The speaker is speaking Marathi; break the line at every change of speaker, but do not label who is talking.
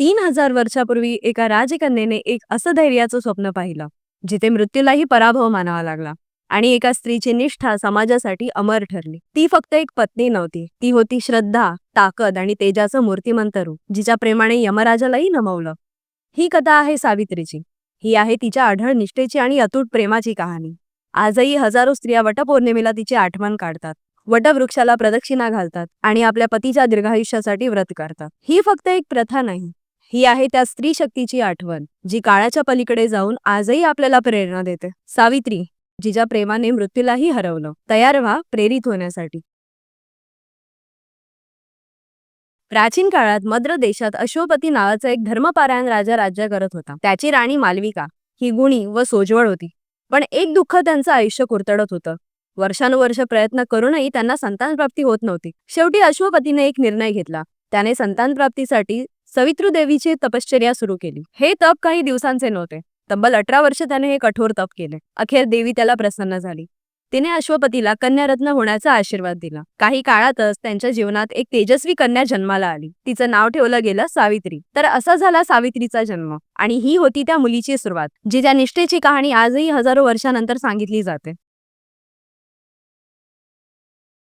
तीन हजार वर्षापूर्वी एका राजकन्येने एक असं धैर्याचं स्वप्न पाहिलं जिथे मृत्यूलाही पराभव मानावा लागला आणि एका स्त्रीची निष्ठा समाजासाठी अमर ठरली. ती फक्त एक पत्नी नव्हती ती होती श्रद्धा ताकद आणि तेजाचं मूर्तिमंत रूप जिच्या प्रेमाने यमराजालाही नमवलं. ही कथा आहे सावित्रीची. ही आहे तिच्या आढळ निष्ठेची आणि अतूट प्रेमाची कहाणी. आजही हजारो स्त्रिया वटपौर्णिमेला तिची आठवण काढतात वटवृक्षाला प्रदक्षिणा घालतात आणि आपल्या पतीच्या दीर्घायुष्यासाठी व्रत करतात. ही फक्त एक प्रथा नाही ही आहे त्या स्त्री शक्तीची आठवण जी काळाच्या पलीकडे जाऊन आजही आपल्याला प्रेरणा देते. सावित्री जिच्या प्रेमाने मृत्यूलाही हरवलं. तयार व्हा प्रेरित होण्यासाठी. प्राचीन काळात मद्र देशात अश्वपती नावाचा एक धर्मपारायण राजा राज्य करत होता. त्याची राणी मालविका ही गुणी व सोजवळ होती. पण एक दुःख त्यांचं आयुष्य कुरतडत होतं. वर्षानुवर्ष प्रयत्न करूनही त्यांना संतान प्राप्ती होत नव्हती. शेवटी अश्वपतीने एक निर्णय घेतला. त्याने संतान प्राप्तीसाठी सवितृदेवीची तपश्चर्या सुरू केली. हे तप काही दिवसांचे नव्हते. तब्बल अठरा वर्ष त्याने हे कठोर तप केले. अखेर देवी त्याला प्रसन्न झाली. तिने अश्वपतीला कन्यारत्न होण्याचा आशीर्वाद दिला. काही काळातच त्यांच्या जीवनात एक तेजस्वी कन्या जन्माला आली. तिचं नाव ठेवलं गेलं सावित्री. तर असा झाला सावित्रीचा जन्म. आणि ही होती त्या मुलीची सुरुवात जी त्या निष्ठेची कहाणी आजही हजारो वर्षानंतर सांगितली जाते.